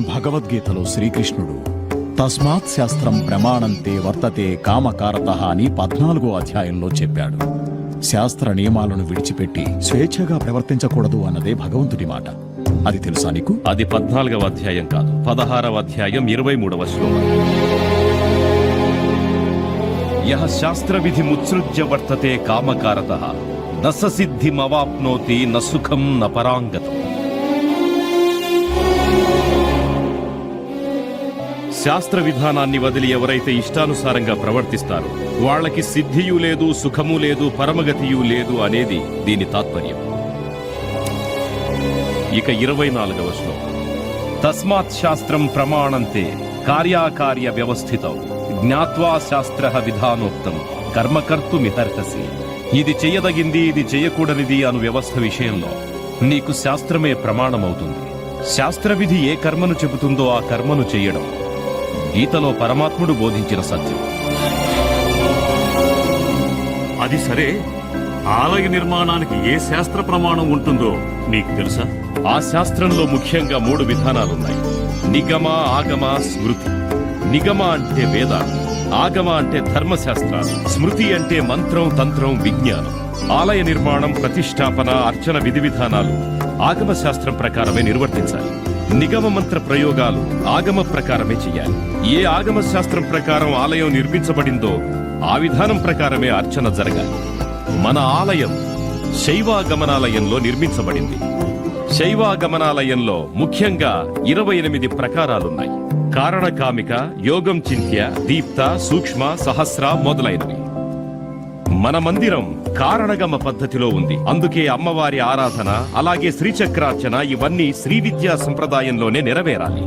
భగవద్గీతలో శ్రీకృష్ణుడు తస్మాత్ శాస్త్రం ప్రమాణంతే వర్తతే కామకారత అని పద్నాలుగో అధ్యాయంలో చెప్పాడు. శాస్త్ర నియమాలను విడిచిపెట్టి స్వేచ్ఛగా ప్రవర్తించకూడదు అన్నదే భగవంతుడి మాట. అది తెలుసా నీకు? అది పద్నాలుగవ అధ్యాయం కాదు. పదహారవ అధ్యాయం ఇరవై మూడవ శ్లోకం. యహ శాస్త్ర విధి ముత్సృజ్య వర్తతే కామకారత. దశసిద్ధి మవాప్నోతి నసుఖం న శాస్త్ర విధానాన్ని వదిలి ఎవరైతే ఇష్టానుసారంగా ప్రవర్తిస్తారో వాళ్ళకి సిద్ధియు లేదు సుఖము లేదు పరమగతియు లేదు అనేది దీని తాత్పర్యం. ఇక ఇరవై నాలుగవ శ్లోకం. తస్మాత్ శాస్త్రం ప్రమాణంతే కార్యాకార్య వ్యవస్థితం. జ్ఞాత్వా శాస్త్ర విధానోక్తం. కర్మకర్తుమిహర్హసి ఇది చేయదగింది ఇది చేయకూడనిది అను వ్యవస్థ విషయంలో నీకు శాస్త్రమే ప్రమాణమవుతుంది. శాస్త్రవిధి ఏ కర్మను చెబుతుందో ఆ కర్మను చేయడం. గీతలో పరమాత్ముడు బోధించిన సత్యం. అది సరే. ఆలయ నిర్మాణానికి ఏ శాస్త్ర ప్రమాణం ఉంటుందో నీకు తెలుసా? ఆ శాస్త్రంలో ముఖ్యంగా మూడు విధానాలున్నాయి. నిగమ ఆగమ స్మృతి. నిగమ అంటే వేదాలు. ఆగమ అంటే ధర్మశాస్త్రాలు. స్మృతి అంటే మంత్రం తంత్రం విజ్ఞానం. ఆలయ నిర్మాణం ప్రతిష్టాపన అర్చన విధి విధానాలు ఆగమ శాస్త్రం ప్రకారమే నిర్వర్తించాలి. నిగమ మంత్ర ప్రయోగాలు ఆగమ ప్రకారమే చేయాలి. ఏ ఆగమ శాస్త్రం ప్రకారం ఆలయం నిర్మించబడిందో ఆ విధానం ప్రకారమే అర్చన జరగాలి. మన ఆలయం శైవాగమనాలయంలో నిర్మించబడింది. శైవాగమనాలయంలో ముఖ్యంగా ఇరవై ఎనిమిది ప్రకారాలున్నాయి. కారణకామిక యోగం చింత్య దీప్త సూక్ష్మ సహస్ర మొదలైనవి. మన మందిరం కారణగమ పద్ధతిలో ఉంది. అందుకే అమ్మవారి ఆరాధన అలాగే శ్రీచక్రార్చన ఇవన్నీ శ్రీ విద్యా సంప్రదాయంలోనే నెరవేరాలి.